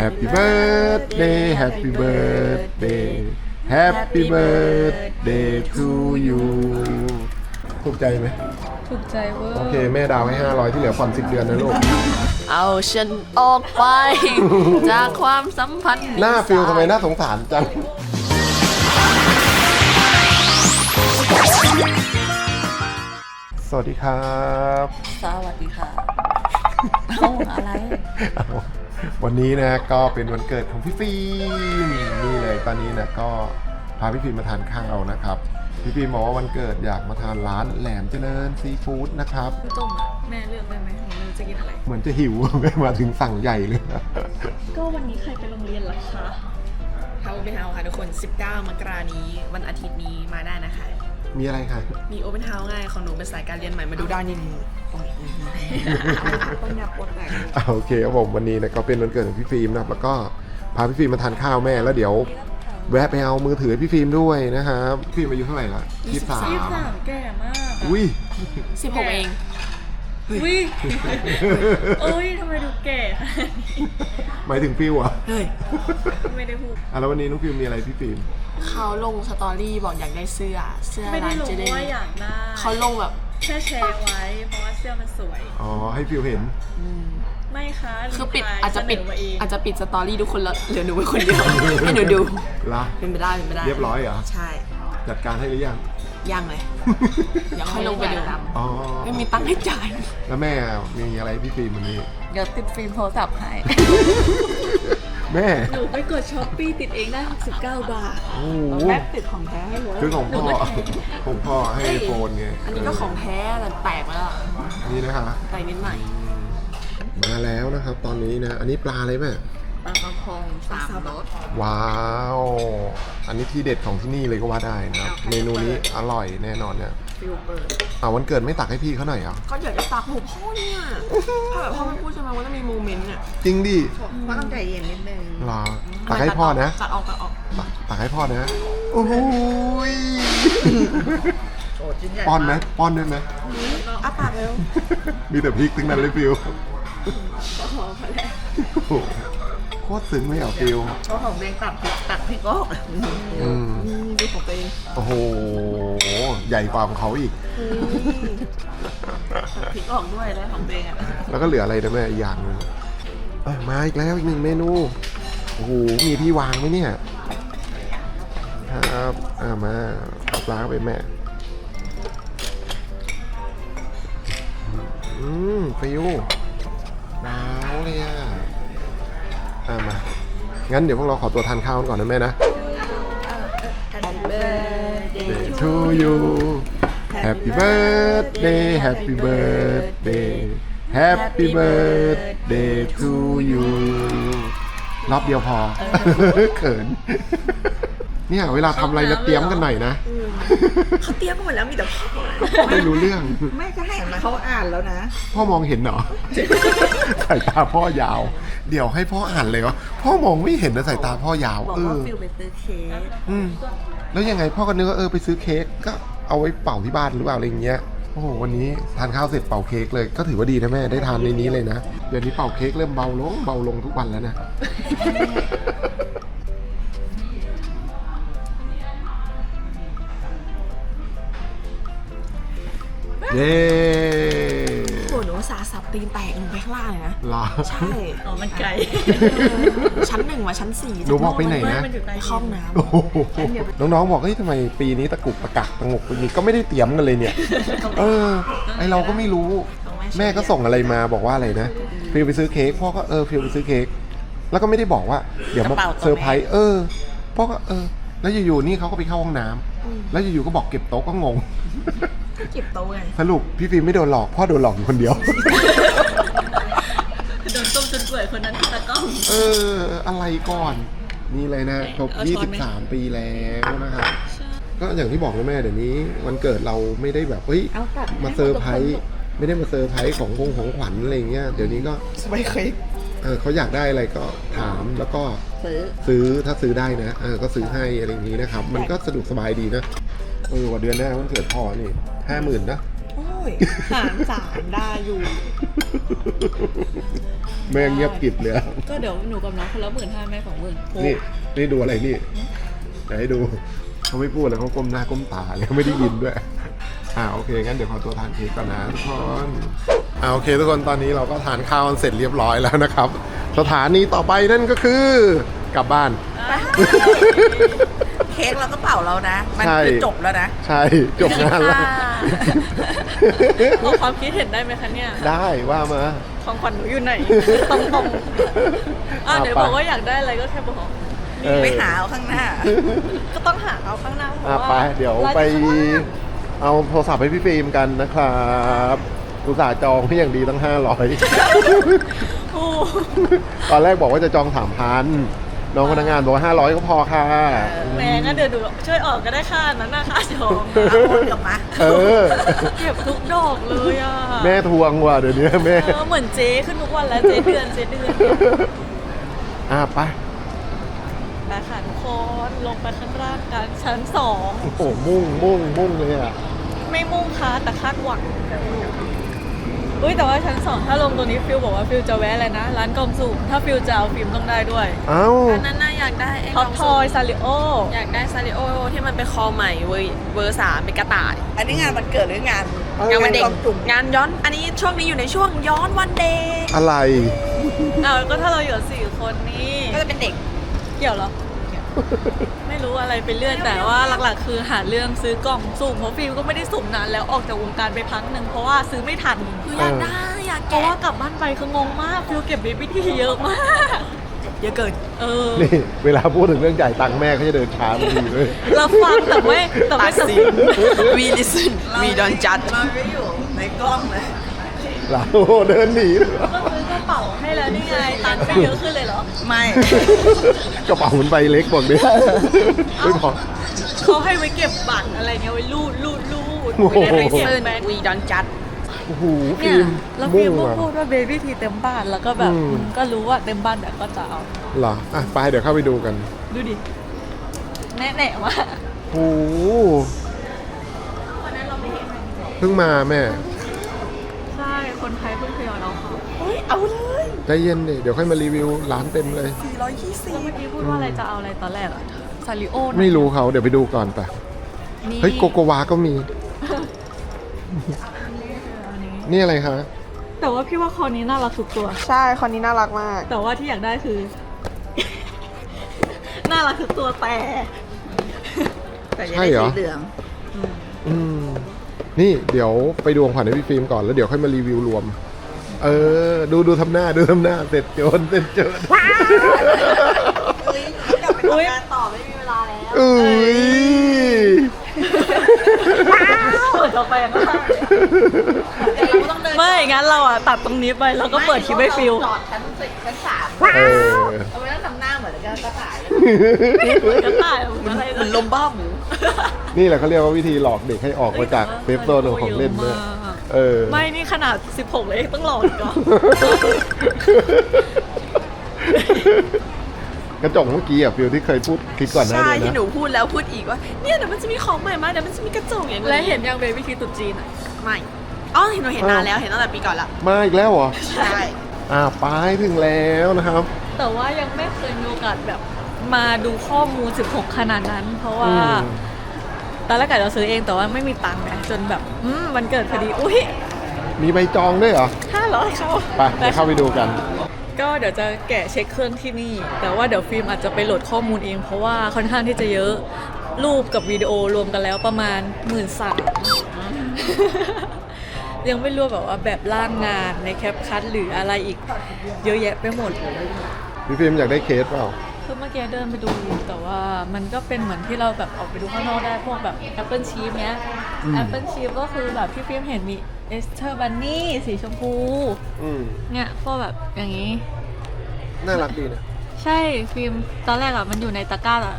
Happy birthday Happy birthday Happy birthday to you ถูกใจไหม ถูกใจเวอร์ โอเค แม่ดาวให้ 500 ที่เหลือผ่อน10 เดือนนะลูก เอาฉันออกไป จากความสัมพันธ์หน้าฟิลทำไมน่าสงสารจัง สวัสดีครับ สวัสดีค่ะต้องอะไร วันนี้นะก็เป็นวันเกิดของพี่ฟิล์มนี่เลยตอนนี้นะก็พาพี่ฟิล์มมาทานข้าวนะครับ พี่ฟิล์มบอกว่าวันเกิดอยากมาทานร้านแหลมเจริญซีฟู้ดนะครับต้มอะแม่เลือกได้ไหมหนูไม่รู้จะกินอะไร เหมือนจะหิวไม่มาถึงสั่งใหญ่เลยก็วันนี้ใครไปโรงเรียนล่ะคะเฮาเป็นเฮาค่ะทุกคน 19 มกรานี้ วันอาทิตย์นี้มาได้นะคะ มีอะไรคะมีโอเ n นเฮาส์ง่ายของหนูเป็นสายการเรียนใหม่มาดูด้านนี้ตรงนี้ปัญญาปวดไหนอ่าโอเคครับผมวันนี้นะก็เป็นวันเกิดของพี่ฟิล์มนะครับแล้วก็พาพี่ฟิล์มมาทานข้าวแม่แล้วเดี๋ยว แวะไปเอามือถือให้พี่ฟิล์มด้วยนะครับพี่ฟิล์มอายุเท่าไหร่ละยี่สิบสามยี่สิบสามแก่มาก อุ้ยสิบหกเองวิเอ้ยทำไมดูแก่ขนาดนี้หมายถึงฟิลอะเฮ้ยไม่ได้พูดอะแล้ววันนี้น้องฟิล์มมีอะไรพี่ฟิล์ม เขาลงสตอรี่บอกอยากได้เสื้อ เสื้อไม่ได้ร้านรู้เจเดนว่าอยากได้เขาลงแบบแค่แชร์ไว้เพราะว่าเสื้อมันสวย อ๋อ ให้ฟิลเห็นไม่คะคือปิดรีพลยอาจจะปิดเสนมาเองอาจจะปิดสตอรี่ทุกคนแล้วเหลือหนูเป็นคนเดียว ให้หนูดูละเป็นไปได้เป็นไปได้เรียบร้อยเหรอ ใช่จัดการให้หรือยัง ยังเลยยังค่อยลงไปดูอ๋อ ไม่มีตังค์ให้จ่ายแล้วแม่มีอะไรให้พี่ฟิล์มวันนี้ เดี๋ยวติดฟิล์มโทรศัพท์ให้ แม่หนูไปกดช้อปปี้ติดเองได้ 69 บาทโอ้โหแม่ติดของแท้ให้เลยคือของพ่อของพ่อให้โฟนไงอันนี้ก็ของแท้แต่แตกไปแล้วอะนี่นะคะแตกนิดหน่อยมาแล้วนะครับ ตอนนี้นะ อันนี้ปลาอะไรแม่ปลากระพ งสามรสว้าว อันนี้ที่เด็ดของที่นี่เลยก็ว่าได้นะครับ เมนูนี้อร่อยแน่นอนเนี่ยฟิลเปิดอ่าวันเกิดไม่ตักให้พี่เขาหน่อยเหรอะก็อยากจะตักหูพ่อเนี่ยถ้าแบบพ่อไม่พูดใช่ไหมว่าต้องมีโมเมนต์เนี่ยจริงดิก็ต้องใจเย็นนิดนึงเหรอตักให้พ่อนะตัดออกตัดออกตักตักให้พ่อนะโอ้โหยโอ้ชิ้นใหญ่ป้อนไหมป้อนด้วยไหมอ้าปากเร็วมีแต่พริกทั้งนั้นเลยฟิวพอพอแล้วโอ้โหโค ตรซึ้งเลยอะฟิวเพราะของเบงตัดพริกตัดพริกออกอืมดูของตัวเองโอ้โห ใหญ่กว่าของเขาอีก ตัดพริกออกด้วยแล้วของเบงอะแล้วก็เหลืออะไรนะแม่อีกอย่างหนึงเอ้ยมาอีกแล้วอีกหนึ่งเมนู โอ้โห มีที่วางไหมเนี่ย ครับ อ่ามาเอาปลาเข้าไปแม่ อืมฟิว อ่ามา งั้นเดี๋ยวพวกเราขอตัวทานข้าวกันก่อนนะแม่นะ Day to you Happy birthday Happy birthday Happy birthday to you รอบเดียวพอ เขิน เนี่ยเวลาทำอะไรนะเตรียมกันหน่อยนะ เขาเตรียมมาหมดแล้วมีแต่พ่อไม่รู้เรื่อง ไม่ก็ให้เขาอ่านแล้วนะ พ่อมองเห็นเหรอ สายตาพ่อยาว เดี๋ยวให้พ่ออ่านเลยวะพ่อมองไม่เห็นนะสายตาพ่อยาว บอกเอว่าอ ฟิลไปซื้อเค้กอืม แล้วยังไงพ่อก็นึกว่าเออไปซื้อเค้กก็เอาไว้เป่าที่บ้านหรือเปล่าอะไรอย่างเงี้ยโอ้โหวันนี้ทานข้าวเสร็จเป่าเค้กเลยก็ถือว่าดีนะแม่ได้ทานในนี้เลยนะเดี๋ยวนี้เป่าเค้กเริ่มเบาลงเบาลงทุกวันแล้วนะ เย้โหหนูอุ ตสาห์สับตีนแตกลงไปข้างล่างเลยนะลา ใช่อ๋อมันไกลชั้นหนึ่งมาชั้นสี่หนูบอกไปไหน นะ มันอยู่ใต้เข้าห้องน้โอ้โหน้องๆบอกเฮ้ยทำไมปีนี้ตะกุกตะกักตะงกปีนี้ก็ไม่ได้เตรียมกันเลยเนี่ย เออ ไอเราก็ไม่รู้ แม่ก็ส่งอะไรมาบอกว่าอะไรนะฟิลไปซื้อเค้กพ่อก็เออฟิลไปซื้อเค้กแล้วก็ไม่ได้บอกว่า เดี๋ยวมากระเป๋าตัวเซอร์ไพรส์เออพ่อก็เออ แล้วอยู่ๆนี่เขาก็ไปเข้าห้องน้ำแล้วอยู่ๆก็บอกเก็บโต๊ะก็งง เก็บโต๊ะไงสรุปพี่ฟิล์มไม่โดนหลอกพ่อโดนหลอกอยู่คนเดียว โดนต้มจนเปื่อยคนนั้นตะกล้องเอออะไรก่อน นี่เลยนะครบเอาช้อนไหม23 ปีแล้วนะครับก็อย่างที่บอกนะแม่เดี๋ยวนี้วันเกิดเราไม่ได้แบบเฮ้ยเอาตัดมาเซอร์ไพรส์ไม่ได้มาเซอร์ไพรส์ของวงของขวัญอะไรเงี้ยเดี๋ยวนี้ก็สบายเค้กเออเขาอยากได้อะไรก็ถามแล้วก็ซื้อซื้อถ้าซื้อได้นะเออก็ซื้อให้อะไรอย่างนี้นะครับ มันก็สะดวกสบายดีนะ เออว่าเดือนหน้าวันเกิดพ่อนี่ห้าหมื่นนะโอ้โหหารสามได้อยู่ แม่งเงียบกริบเลยอะก็เดี๋ยวหนูกับน้องคนละหมื่นห้าแม่สองหมื่นนี่นี่ดูอะไรนี่ไหนให้ดูเขาไม่พูดแล้วเขาก้มหน้าก้มตาเลยเขาไม่ได้ยินด้วย อ่าโอเคงั้นเดี๋ยวขอตัวทานเค้กก่อนนะทุกคนอ่าโอเค ทุกคนตอนนี้เราก็ทานข้าวกันเสร็จเรียบร้อยแล้วนะครับ สถานีต่อไปนั่นก็คือกลับบ้านเค้กเราก็เป่าแล้วนะ มันใช่ คือจบแล้วนะ ใช่ จบงานแล้ว ขอความคิดเห็นได้ไหมคะเนี่ย ได้ว่ามา ของขวัญหนูอยู่ไหน ตรงตรงๆอะเดี๋ยวบอกว่าอยากได้อะไรก็แค่บอก เออ ไปหาเอาข้างหน้า ก็ต้องหาเอาข้างหน้าเพอะราะว่าไปเดี๋ยวร้านไปอยู่ข้างหน้าเอาโทรศัพท์ให้พี่ฟิล์มกันนะครับอุตส่าห์จองให้อย่างดีตั้ง 500 โอ้ ตอนแรกบอกว่าจะจองสามพั นน้องพนักงานบอกว่าห้าร้อยก็พอค่ะแหมงั้นเดี๋ยวหนูช่วยออกก็ได้ค่ะนั้นนะคะจองเอาโอนกลับมาเออเก็บทุกดอกเลยอะแม่ทวงว่ะเดี๋ยวนี้แม่เออเหมือนเจ๊ขึ้นทุกวันแล้วเจ๊เดือนเจ๊เดือนอะไปไปค่ะทุกคนลงไปข้างล่างกันชั้นสองโอ้โหมุ่งมุ่งมุ่งเลยอะไม่มุ่งค้าแต่คาดหวัง อุ้ยแต่ว่าชั้นสองถ้าลงตัวนี้ฟิลบอกว่าฟิลจะแวะอะไรนะ ร้านกล่องสุ่มถ้าฟิลจะเอาฟิล์มต้องได้ด้วยเอ้าอันนั้นน่าอยากได้ไอ้ท็อปทอยซาริโออยากได้ซาริโอที่มันเป็นคอใหม่เวอร์เวอร์สามเป็นกระต่าย อันนี้งานวันเกิดหรืองานเอองานวันเด็กงานย้อน อันนี้ช่วงนี้อยู่ในช่วงย้อนวันเด็กอะไรเอาก็ถ้าเราอยู่สี่คนนี่ก็จะเป็นเด็กเกี่ยวเหรอ ไม่รู้อะไรไปเรื่อยแต่ว่าหลักๆ คือหาเรื่องซื้อกล่องสุ่มเพราะฟิล์มก็ไม่ได้สุ่มนานแล้วออกจากวงการไปพักหนึ่งเพราะว่าซื้อไม่ทันอยากได้อยากเพราะแกะว่ากลับบ้านไปคืองงมากฟิลเก็บเบบี้ทีเยอะมากเยอะเกิน เออนี่เวลาพูดถึงเรื่องจ่ายตังค์แม่เขาจะเดินช้าบางทีเลย เราฟังแต่ไม่แต่ไม่สสินวีลิซึนวีดอนจัดเราไม่อยู่ในกล้องเลย เราโอ้โหเดินหนีเลยก็ซื้อกระ เป๋าให้แล้วนี่ไงตังค์ก็เยอะขึ้นเลยเหรอ ไม่ กระเป๋ามันใบเล็กกว่านี้ไม่พอ เขาให้ไว้เก็บบัตรอะไรเงี้ยไว้รูดรูดรูดโอ้โหไม่ได้ไว้เก็บซึนแบงค์ วีดอนจัด โอ้โหเนี่ฟิยล์มแล้วฟิมุ่ล์งมก็อะพูดว่าเบบี้ทีเต็มบ้านแล้วก็แบบอืม ก็รู้ว่าเต็มบ้านแต่ก็จะเอา เหรออะไปเดี๋ยวเข้าไปดูกันดูดิ แน่ๆว่าโอ้โหเพิ่งมาแม่ ใช่ คนไทยเพิ่งทยอยเอาเขาเฮ้ยเอาเลยใจเย็นดิเดี๋ยวค่อยมารีวิวร้านเต็มเลย420แล้วเมื่อกี้พูดว่าอะไรจะเอาอะไรตอนแรกอะซาริโอนะไม่รู้เขาเดี๋ยวไปดูก่อนไปนี่เฮ้ยโกโกวาก็มี อันนี้นี่อะไรคะแต่ว่าพี่ว่าคอนี้น่ารักทุกตัว ใช่คนนี้น่ารักมาก แต่ว่าที่อยากได้คือ น่ารักทุกตัวแต่ แต่ยังได้สีเหลือง อืม นี่เดี๋ยวไปดูของขวัญให้พี่ฟิล์มก่อนแล้วเดี๋ยวค่อยมารีวิวรวม เออ ดูดูทำหน้าดูทำหน้าเสร็จโจนเสร็จโจนอุ้ยต่อไม่มีเวลาแล้วอุ้ยเปิดออกไปอย่างนั้นไม่งั้นเราอะตัดตรงนี้ไปแล้วก็เปิดคลิปให้ฟิลจอดชั้นสิบชั้นสามเออเอาไว้แล้วทำหน้าเหมือนกันกระต่ายกระต่ายเหมือนอะไรเหมือนลมบ้าหมูนี่แหละเขาเรียกว่าวิธีหลอกเด็กให้ออกมาจากเซฟโซนของของเล่นด้วย เออ ไม่นี่ขนาด 16 เลยต้องหลอกอีกเหรอกระจกเมื่อกี้อะฟิลที่เคยพูดคลิปก่อนหน้าใช่นี้ที่หนะ นูพูดแล้วพูดอีกว่า เนี่ยเดี๋ยวมันจะมีของใหม่มาเดี๋ยวมันจะมีกระจกอย่างและเห็นยังเบบี้ทีตุ๊จีนอะไม่อ๋อเห็นหนูเห็นนานแล้วเห็นตั้งแต่ปีก่อนละมาอีกแล้วเหรอ ใช่อ่าไปถึงแล้วนะครับ แต่ว่ายังไม่เคยมีโอกาสแบบมาดูข้อมูล 16 ขนาดนั้น เพราะว่าอืม ตอนแรกกะจะซื้อเองแต่ว่าไม่มีตังค์ไงจนแบบอืมมันเกิดพอดีอุ้ยมีใบจองด้วยเหรอห้าร้อยเขาไปเดี๋ยวเข้าไปดูกัน ก็เดี๋ยวจะแกะเช็คเครื่องที่นี่ แต่ว่าเดี๋ยวฟิล์มอาจจะไปโหลดข้อมูลเอง เพราะว่าค่อนข้างที่จะเยอะรูปกับวิดีโอรวมกันแล้วประมาณหมื่นสามยังไม่รวมแบบว่าแบบร่างงานในแคปคัทหรืออะไรอีก เยอะแยะไปหมด พี่ฟิล์มอยากได้เคสเปล่า คือเมื่อกี้เดินไปดูแต่ว่ามันก็เป็นเหมือนที่เราแบบออกไปดูข้างนอกได้พวกแบบ Apple Cheese เนี้ยอืม Apple Cheese ก็คือแบบที่ฟิล์มเห็นมี Esther Bunny สีชมพู อืมเนี่ยพวกแบบอย่างนี้ น่ารักดีนะใช่ฟิล์มตอนแรกอะมันอยู่ในตะกร้าอะ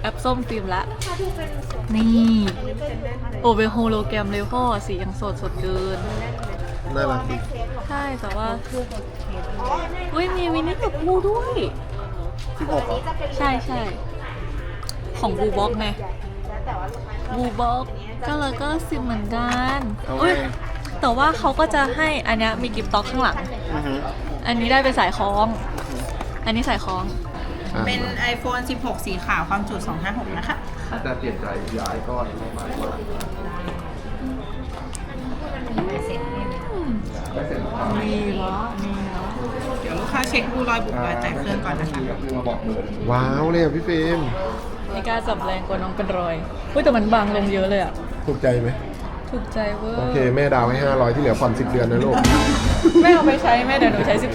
แอปส้มฟิล์มละนี่โอเป็นโฮโลแกรมเลยพ่อสียังสดสดเกิน น่ารักดีใช่แต่ว่าเฮ้ยมีวินิจกับบูด้วย สิบหกเหรอใช่ใช่ของบูบ็อกไงบูบ็อกก็เลยก็สิบเหมือนกันเอาอุ้ยไงแต่ว่าเขาก็จะให้อันเนี้ยมีกิฟต์ต็อกข้างหลังอันนี้ได้เป็นสายคล้อง อันนี้สายคล้องอะเป็น iPhone 16 สีขาวความจุ 256 นะคะ แต่เปลี่ยนใจย้ายก้อนไม่มาไม่เสร็จมีเหรอมี ค้าเช็คดูรอยบุบรอยแตกเครื่องก่อนนะคะ ว้าวเลยอะพี่ฟิล์มไม่กล้าจับแรงกลัวน้องเป็นรอยเฮ้ยแต่มันบางลงเยอะเลยอะ ถูกใจไหมถูกใจเวอร์ โอเค แม่ดาวให้ 500 ที่เหลือผ่อน10 เดือนนะลูก แม่เอาไปใช้แม่เดี๋ยวหนูใช้ 13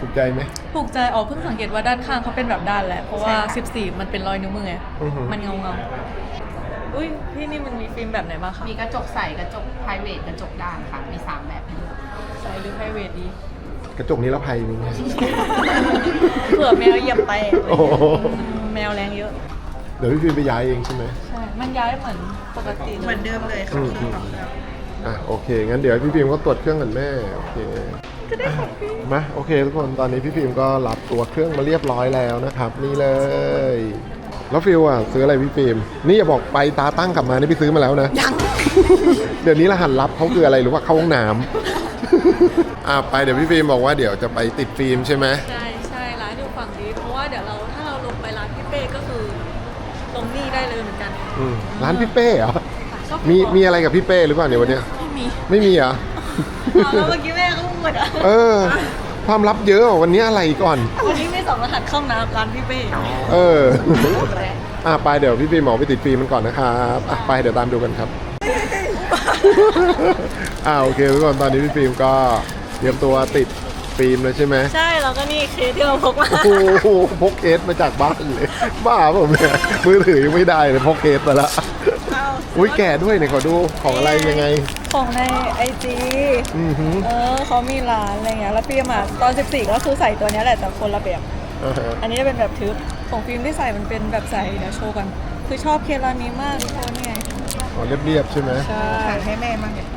ถูกใจไหม ถูกใจอ๋อเพิ่งสังเกตว่าด้านข้างเขาเป็นแบบด้านแหละ เพราะว่า 14 มันเป็นรอยนิ้วมือไง อือหือ มันเงาเงาๆ อุ้ยพี่นี่มันมีฟิล์มแบบไหนบ้างคะมีกระจกใสกระจก private กระจกด้านค่ะ มี3แบบให้เลือกใส่หรือไพรเวทดีกระจกนิรภัยมีไหมเผื่อแมวเหยียบไปโอ้โหแมวแรงเยอะ เดี๋ยวพี่ฟิล์มไปย้ายเองใช่ไหมใช่มันย้ายเหมือนปกติเหเลมือยนเดิมเลยค่ะอืมเครื่องของเครื่องอะโอเค งั้นเดี๋ยวพี่ฟิล์มก็ตรวจเครื่องกันแม่โอเคอะมาโอเคทุกคนตอนนี้พี่ฟิล์มก็รับตัวเครื่องมาเรียบร้อยแล้วนะครับ นี่เลย แล้วฟิลอะซื้ออะไรพี่ฟิล์มนี่อย่าบอกไปตาตั้งกลับมานี่พี่ซื้อมาแล้วนะ ยัง เดี๋ยวนี้รหัสลับเขาคืออะไรหรือว่าเข้าห้องน้ำ อะไปเดี๋ยวพี่ฟิล์มบอกว่าเดี๋ยวจะไปติดฟิล์มใช่ไหมใช่ใช่ร้านอยู่ฝั่งนี้ เพราะว่าเดี๋ยวเราถ้าเราลงไปร้านพี่เป้ก็คือลงนี่ได้เลยเหมือนกันอืมร้านพี่เป้เหรอ ชอบมีบอกมีอะไรกับพี่เป้หรือเปล่าเนี่ยวันเนี้ยไม่มีไม่มีเหรอ เอาแล้วเมื่อกี้แม่ก็พูดอะเออ ความลับเยอะอะวันนี้อะไรก่อน วันนี้ไม่สองรหัส เข้าน้ำร้านพี่เป้เออ อะไปเดี๋ยวพี่ฟิล์มหมอไปติดฟิล์มมันก่อนนะครับอะไปเดี๋ยวตามดูกันครับ อ่าโอเคทุกคนตอนนี้พี่ฟิล์มก็เตรียมตัวติดฟิล์มแล้วใช่ไหมใช่แล้วก็นี่เคสที่เราพกมา โอ้โหพกเคสมาจากบ้านเลย บ้าเปล่าเนี่ยมือถือยังไม่ได้เลยพกเคสมาละอุ้ยแก่ด้วยเนี่ยขอดูของอะไรยังไง ของในไอจีอือหือ เออเขามีร้านอะไรเงี้ยแล้วฟิล์มอะตอน 14 ก็คือใส่ตัวเนี้ยแหละแต่คนละแบบ อ่าฮะอันนี้จะเป็นแบบทึบของฟิล์มที่ใส่มันเป็นแบบใสเดี๋ยวโชว์กัน คือชอบเคสร้านนี้มากทุกคนเนี่ยอ๋อเรียบๆใช่ไหมใช่สั่งให้แม่มั้างเนี่ย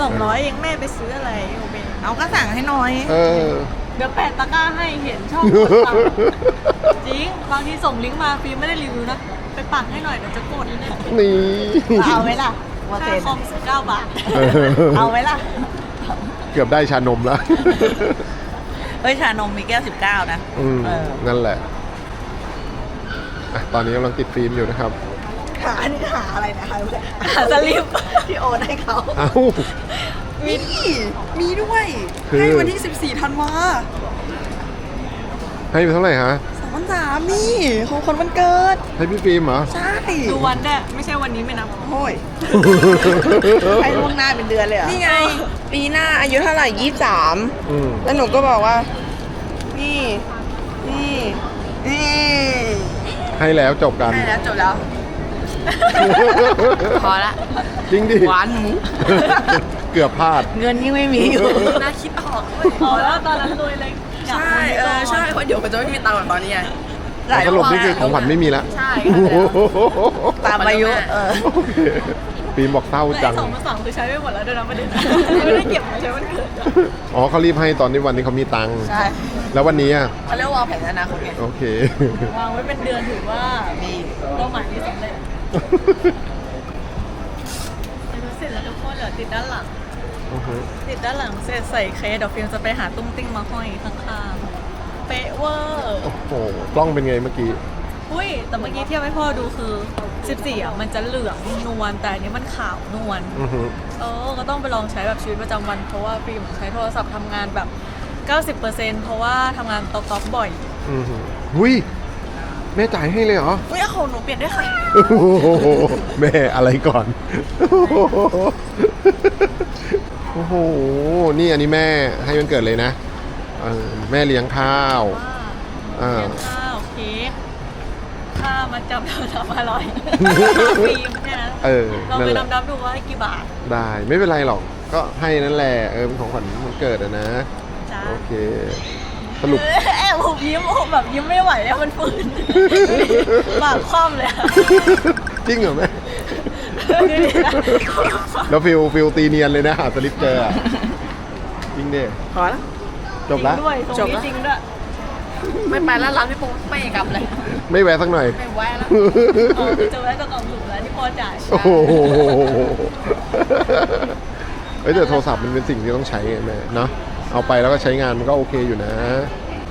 สองร้อยเองแม่ไปซื้ออะไรโอเบเอาก็สั่งให้หน้อย เออ เดี๋ยวแปะตะกร้าให้เห็นชอบกดสั่งจริงบางทีส่งลิงก์มาฟิล์มไม่ได้รีวิวนะไปปักให้หน่อยเดี๋ยวจะกดเนี่ยนี่เอาไหมล่ะว่าค่าเซ็นคอม19บาทเออเอาไหมล่ะ เกือบได้ชานมแล้ว เฮ้ยชานมมีแก้ว19นะอืมเออนั่นแหละอะตอนนี้กำลังติดฟิล์มอยู่นะครับหาอันนี้หาอะไรนะคะหาสลิปที่โอนให้เขา เอ้า มีมีด้วย คือ ให้วันที่ 14ธันวาให้ไปเท่าไหร่ฮะสองพั นสามนี่ของคนวันเกิด ให้พี่ฟิล์มเหรอ ใช่ดูวันได้วยไม่ใช่วันนี้ไม่นับ โอ้ยให้ล่วงหน้าเป็นเดือนเลยเหรอนี่ไง ปีหน้าอายุเท่าไหร่ยี่สามอืมแล้วหนูก็บอกว่า นี่ นี่นี่ให้แล้วจบกัน ได้แล้วจบแล้ว พอละ จริงดิ หวานหมู เกือบพลาด เงินยังไม่มีอยู่ น่าคิดออกอ๋อแล้วตอนนั้นรวยเลย อยากใช่มีเอก่อนใช่เพราะเดี๋ยวมันจะไม่มีตังค์เหมือนตอนนี้ไงสรุปนี่คือของขวัญไม่มีแล้วใช่โอ้โหตามอายุเออโอเคฟิล์มบอกเศร้าและจัไอ้งสองพันสองคือใช้ไปหมดแล้วด้วยนะประเด็นไม่ได้เก็บมาใช้วันเกิดอ๋อเขารีบให้ตอนนี้วันนี้เขามีตังค์ใช่แล้ววันนี้อะเขาเรียกว่าวางแผนอนาคตไงโอเควางไว้เป็นเดือนถือว่ามีเป้าหมายนี้สำเร็จเสร็จแล้วทุกคนเหลือติดด้านหลังอือฮึ ติดด้านหลังเสร็จใส่เคสเดี๋ยวฟิล์มจะไปหาตุ้งติ้งมาห้อยข้างๆเป๊ะเวอร์โอ้โหกล้องเป็นไงเมื่อกี้อุ้ยแต่เมื่อกี้เทียบให้พ่อดูคือ 14อะมันจะเหลืองนวลแต่อันนี้มันขาวนวลอือฮึเออก็ต้องไปลองใช้แบบชีวิตประจำวัน เพราะว่าฟิล์มใช้โทรศัพท์ทำงานแบบ 90%เพราะว่าทำงานต๊อกๆบ่อยอือฮึหุยแม่จ่ายให้เลยเหรออุ้ยเอาของหนูเปลี่ยนด้วยค่ะโอ้โหแม่อะไรก่อน โอ้โห นี่อันนี้แม่ให้มันเกิดเลยนะเออแม่เลี้ยงข้าวว่าอ่าเลี้ยงข้าวเค้กค่ามาจำโทรศัพท์อร่อยฟิล์มเนี่ยนะเออลองนั่นไปแหละ ดำๆดูว่ากี่บาทได้ไม่เป็นไรหรอก ก็ให้นั่นแหละ เออเป็นของขวัญมันเกิดอะนะ จ้าโอเค สรุปเออแอบผมยิ้มผมแบบยิ้มไม่ไหวแล้วมันฝืนปากคว่ำเลยอะจริงเหรอแม่ดูดินะ แล้วฟิลฟิลตีเนียนเลยนะหาสลิปเจออะจริงดิพอแล้วจบแล้วจริงด้วยตรงจบนี้แล้วจริงด้วยไม่ไปแล้วรับที่ปุ๊บไม่กลับเลยไม่แวะสักหน่อย ไม่แวะแล้วอ๋อจะแวะกับกล่องสุ่มแล้วที่พ่อจ่ายโอ้โหเฮ้ยแต่โทรศัพท์มันเป็นสิ่งที่ต้องใช้ไงแม่เนาะเอาไปแล้วก็ใช้งานมันก็โอเคอยู่นะ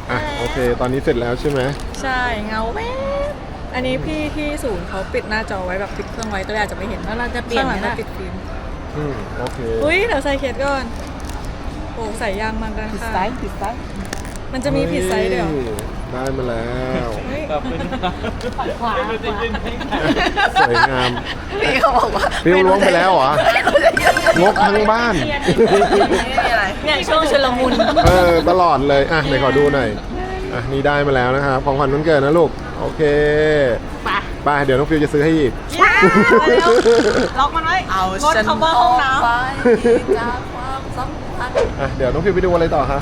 อะโอเค ตอนนี้เสร็จแล้วใช่ไหมใช่เงาแวบอันนี้พี่ที่ศูนย์เขาปิดหน้าจอไว้แบบปิด เครื่องไว้ตัวอาจจะไม่เห็นแล้วเราจะเปลี่ยนข้างหลังไหมก็ล่ะปิดฟิล์มอืมโอเคอุ้ยเดี๋ยวใส่เคสก่อนโอ้ใส่ยางมันกันผิดค่ะไซส์ผิดไซส์มันจะมีผิดไซส์เดียวได้มาแล้วเฮ้ยขวาสวยงามพี่เขาบอกว่าฟิวล้วงไปแล้วเหรองกทั้งบ้าน ไม่มีอะไร เนี่ยช่วงชุลมุน เออตลอดเลยอะไหนขอดูหน่อยอะนี่ได้มาแล้วนะครับของขวัญวันเกิดนะลูก โอเค ไป ไปเดี๋ยวน้องฟิวจะซื้อให้อีกล็อกมันไว้เอางดคำว่าห้องน้ำไปจากความสัมพันธ์อะเดี๋ยวน้องฟิวไปดูอะไรต่อคะ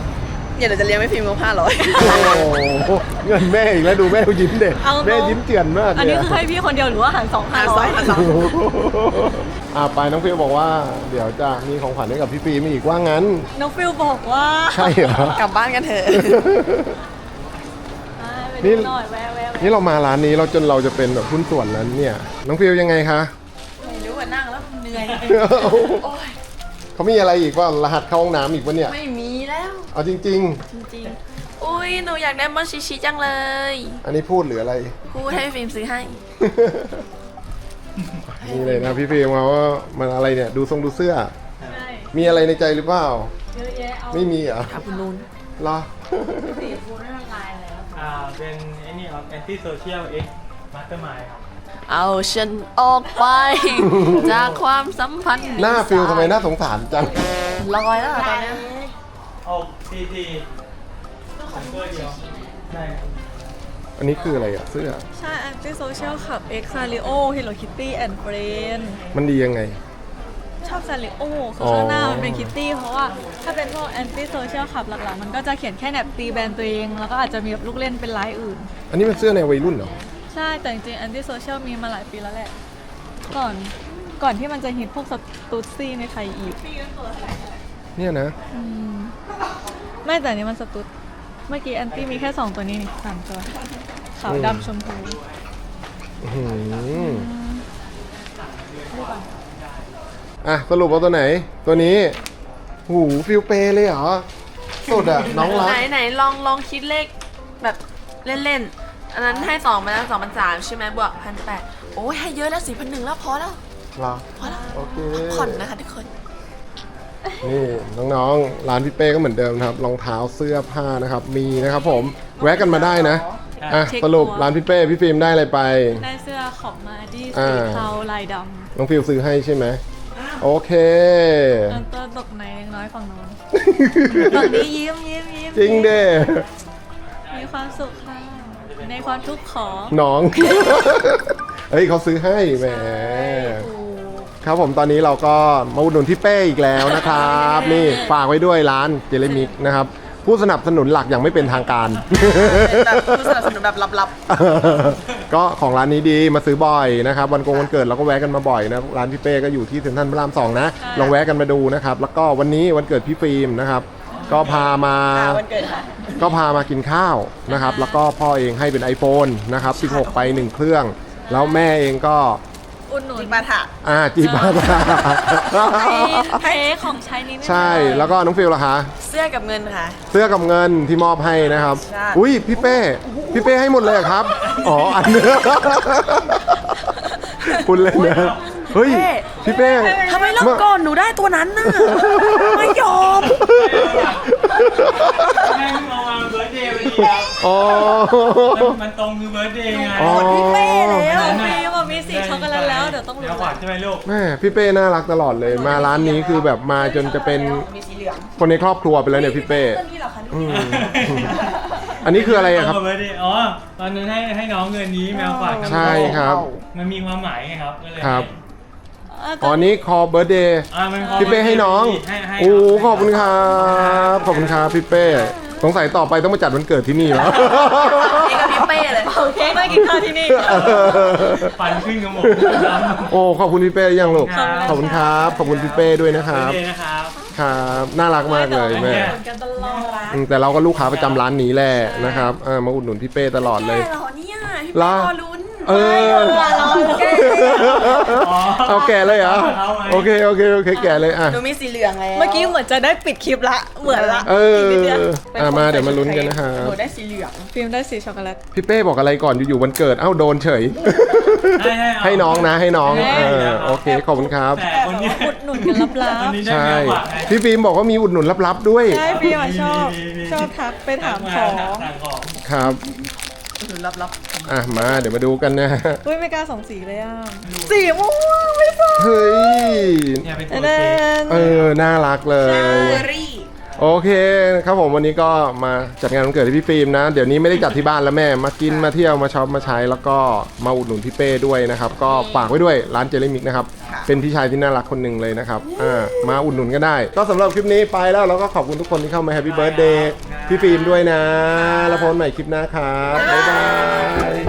เนี่ยเดี๋ยวจะเลี้ยงไม่พิมพ์งบห้าร้อยโอ้โหเงินแม่อีกแล้วดูแม่ยิ้มเด็กเอาตรง แม่ยิ้มเจือนมากอันเลนี้ยคือให้พี่คนเดียวหรือว่าหันสองห้าหารร้สออยงหารสองอะไปน้องฟิวบอกว่า เดี๋ยวจะมีของขวัญให้กับพี่ฟิล์มอีกว่างั้น น้องฟิลบอกว่า ใช่เหรอ กลับบ้านกันเถอะ ไปดูหน่อยแวะแวะแวะนี่เรามาร้านนี้เราจนเราจะเป็นแบบหุ้นส่วนแล้วเนี่ย น้องฟิวยังไงคะไม่รู้ว่านั่งแล้วเหนื่อยโอ้ยเขามีอะไรอีกว่ารหัสเข้าห้องน้ำอีกวะเนี่ยไม่มีแล้วเอาจริง จริงๆอุ้ยหนูอยากได้มอชิชิจังเลยๆ อันนี้พูดหรืออะไร พูดให้ฟิล์มซื้อให้ นี่เลยนะพี่ฟิล์มเขาว่ามันอะไรเนี่ยดูทรงดูเสื้อใช่มีอะไรในใจหรือเปล่า เยอะแยะเอาไม่มีเหรอกับคุณนูนเหรออ่า เป็นไอ้นี่ครับ anti social x mastermind ครับ เอาฉันออกไป จากความสัมพันธ์หน้าฟิลทำไมน่าสงสารจัง ลอยแล้วอะตอนเนี้ยออกทีทีผมตัวเดียวได้ครับอันนี้คืออะไรอะเสื้อ ใช่ Anti Social ขับ X Sario Hello Kitty and Friend มันดียังไง ชอบซาริโอคืออ๋อข้างหน้ามันเป็นคิตตี้ เพราะว่าถ้าเป็นพวก Anti Social ขับหลักๆ มันก็จะเขียนแค่แนบตีแบรนด์ตัวเอง แล้วก็อาจจะมีแบบลูกเล่นเป็นลายอื่น อันนี้มันเสื้อในวัยรุ่นเหรอ ใช่ แต่จริงๆ Anti Social มีมาหลายปีแล้วแหละ ก่อนก่อนที่มันจะฮิตพวกสตูดซี่ในไทยอีกเนี่ยนะไม่แต่อันนี้มันสตูดเมื่อกี้แอนตี้มีแค่2ตัวนี้นี่สามตัวขาวดำชมพูอื้อหืออ่ะสรุปว่าตัวไหน ตัวนี้หูฟิลเปเลยเหรอสุดอะน้องรักไหนไหนลองลองคิดเลขแบบเล่นๆ อันนั้นให้สองไปแล้วสองพันสามใช่ไหมบวกพันแปดโอ้ยให้เยอะแล้วสี่พันหนึ่งแล้วพอแล้ว เหรอพอแล้วโอเคผ่อนนะคะทุกคน นี่น้องๆ ร้านพี่เป้ก็เหมือนเดิมนะครับรองเท้าเสื้อผ้านะครับ มีนะครับผมแวะกันมาได้นะอะเช็คสรุปตัว ร้านพี่เป้พี่ฟิล์มได้อะไรไป ได้เสื้อขอบมาดีอ่าสีเทาลายดน้องฟิลซื้อให้ใช่ไหม โอเคำแล้วตัวตกในน้อยฝั่งโน้นฝั่งนี้ยิ้มยิ้มยิ้มจริงเด้มีความสุขค่ะ ในความทุกข์ขอน้อง เฮ้ยเขาซื้อให้แหม ครับผมตอนนี้เราก็มาอุดหนุนพี่เป้อีกแล้วนะครับ นี่ฝากไว้ด้วยร้านเจลมิกนะครับ ผู้สนับสนุนหลักอย่างไม่เป็นทางการ แบบผู้สนับสนุนแบบลับ ก็ของร้านนี้ดีมาซื้อบ่อยนะครับวันกงวันเกิดเราก็แวะกันมาบ่อยนะร้านพี่เป้ก็อยู่ที่เซ็นทรัลพระรามสองนะค่ะลองแวะกันมาดูนะครับแล้วก็วันนี้วันเกิดพี่ฟิล์มนะครับก็พามาๆวันเกิดค่ะ ก็พามากินข้าวนะครับ แล้วก็พ่อเองให้เป็น iPhone นะครับ 16 ไป 1 เครื่อง แล้วแม่เองก็ อุดหนุนจิบาถะอ่าจีบาตาเค้กของใช้นี้ไม่ใช่ได้แล้วก็น้องฟิลล่ะคะเสื้อกับเงินค่ะ เสื้อกับเงินที่มอบให้นะครับ ใช่ อุ้ยพี่เป้ พี่เป้ให้หมดเลยเหรอครับ อ๋อ อันเนื้อคุณเล่นนะเฮ้ย พี่เป้ ทำไมรอบก่อนหนูได้ตัวนั้นน่ะ ไม่ยอม แม่งเอามาเบิร์ดเดย์พอดีครับอ๋อ มันมันตรงคือเบิร์ดเดย์ไง อ๋อพี่เป้แล้วมีบ ดี๋ยวต้องแล้รู้วขวัญใช่ไหมลูก แม่พี่เป้น่ารักตลอดเลย มาร้านนี้คือแบบมาจนจะเป็นมีสีเหลืองคนในครอบครัวไปแล้วเนี่ยพี่เป้เรื่องนี้เหรอคะอืม อันนี้คืออะไรอะครับตงกัเบิร์ดเดย์อ๋อตอนนั้นให้ให้น้องเงินนี้แมวขวัญใช่ครับ มันมีความหมายไงครับก็เลยครับเอออ๋อนี้คอเบิร์ดเดย์อ่ามันพอพี่เป้ให้น้องให้ให้โอ้ขอบคุณครับ ขอบคุณครับพี่เป้ สงสัยต่อไปต้องมาจัดวันเกิดที่นี่แล้วนี่ก็พี่เป้เลยโอเคมากินข้าวที่นี่ ฟันขึ้นกับหมดโอ้ขอบคุณพี่เป้ยังลูกครับขอบคุณครับขอบคุณพี่เป้ด้วยนะคเบิรัร์บดเดย์นะครับนะครับน่ารักมากเลยแม่กันตลอดอืมแต่เราก็ลูกค้าประจำร้านนี้แหละนะครับเออมาอุดหนุนพี่เป้ตลอดเลยแก่เหรอเนี่ยพี่เหรเป้อรอลุ้น เอออ๋อเอาแก่เลยเหรอเอาไหมโอเคโอเคโอเคแก่เลยอะหนูมีสีเหลืองแล้วเมื่อกี้เหมือนจะได้ปิดคลิปละ เหมือนละเออนิดดียวอะมาเดี๋ยวมาลุ้นกันนะครัหบนูได้สีเหลือง ฟิล์มได้สีช็อกโกแลต พี่เป้บอกอะไรก่อนอยู่ๆวันเกิด เอ้าโดนเฉย ให้ให้เอาให้น้องนะให้น้องให้เออโอเคขอบคุณครับแต่คนเนี้ยอุดหนุนกันลับคนนี้ได้ใช่เยอะกว่าไงพี่ฟิล์มบอกว่ามีอุดหนุนลับๆด้วยๆใช่ฟิล์มอะชอบมีมีมีชอบทักไปถามของสั่งของครับ หนูรับรับอะมาเดี๋ยวมาดูกันนะอุ้ยไม่กล้าสองสีเลยอะสีม่วงไม่สนเฮ้ยเนี่ยเป็นตัวเดเค้กนเออน่ารักเลยเบอร์รี่ โอเคครับผมวันนี้ก็มาจัดงานวันเกิดให้พี่ฟิล์มนะ เดี๋ยวนี้ไม่ได้จัดที่บ้านแล้วแม่มากินมาเที่ยวมาช็อปมาใช้แล้วก็มาอุดหนุนพี่เป้ด้วยนะครับก็ฝากไว้ด้วยร้านเจลลี่มิกนะครับเป็นพี่ชายที่น่ารักคนหนึ่งเลยนะครับอ่ามาอุดหนุนก็ได้ ก็สำหรับคลิปนี้ไปแล้วเราก็ขอบคุณทุกคนที่เข้ามาแฮปปี้เบิร์ดเดย์พี่ฟิล์มด้วยนะ แล้วพบกันใหม่คลิปหน้าครับบ๊ายบาย